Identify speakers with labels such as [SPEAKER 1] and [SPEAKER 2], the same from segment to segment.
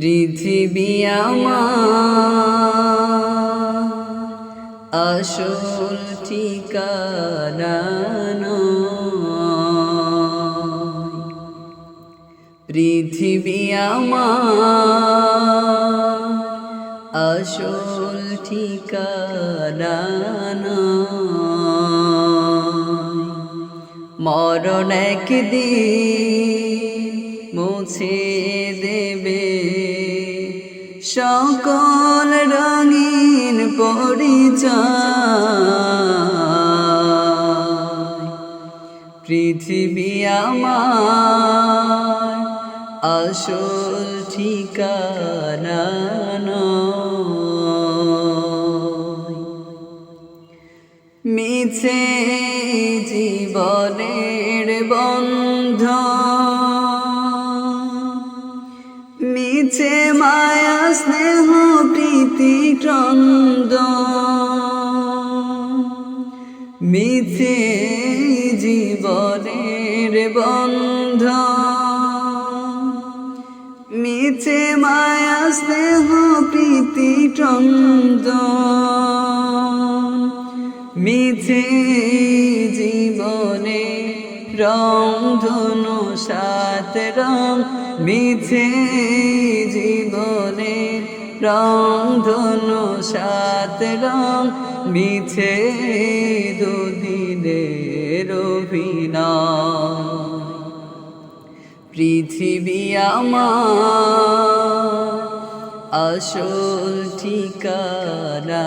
[SPEAKER 1] পৃথিবী আমার আসল ঠিকানা। পৃথিবী আমার আসল ঠিকানা। মরণ একদিন মুছে দেবে। সকল রঙিন পরিচয়। পৃথিবী আমার আসল ঠিকানা মিছে জীবনের বন্ধ মিছে মায়া, স্নেহ, প্রীতি ক্রন্দ মিছে জীবনের বন্ধ মিছে মায়া, স্নেহ, প্রীতি চন্দ মিছে জীবনে রং ধনু সাত রং মিছে জীবনে রং ধনু সাত রং মিছে দুদিনের অভিনয় পৃথিবী আমার আসল ঠিকানা।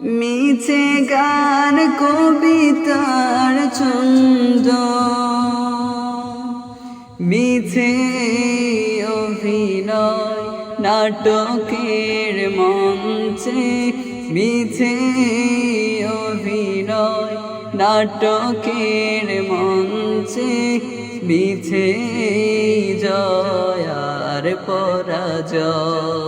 [SPEAKER 1] মিছে গান কবিতার ছন্দ। মিছে অভিনয় নাটকের মঞ্চে, মিছে অভিনয় নাটকের মঞ্চে, মিছে জয়ার পরাজয়।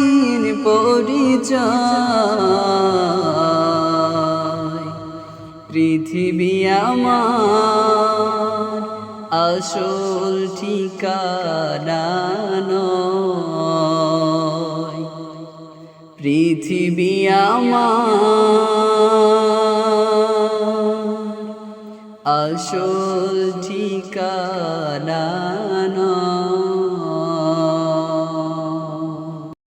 [SPEAKER 1] পরিচয় পৃথিবী আমার আসল ঠিকানা। পৃথিবী আমার আসল ঠিকানা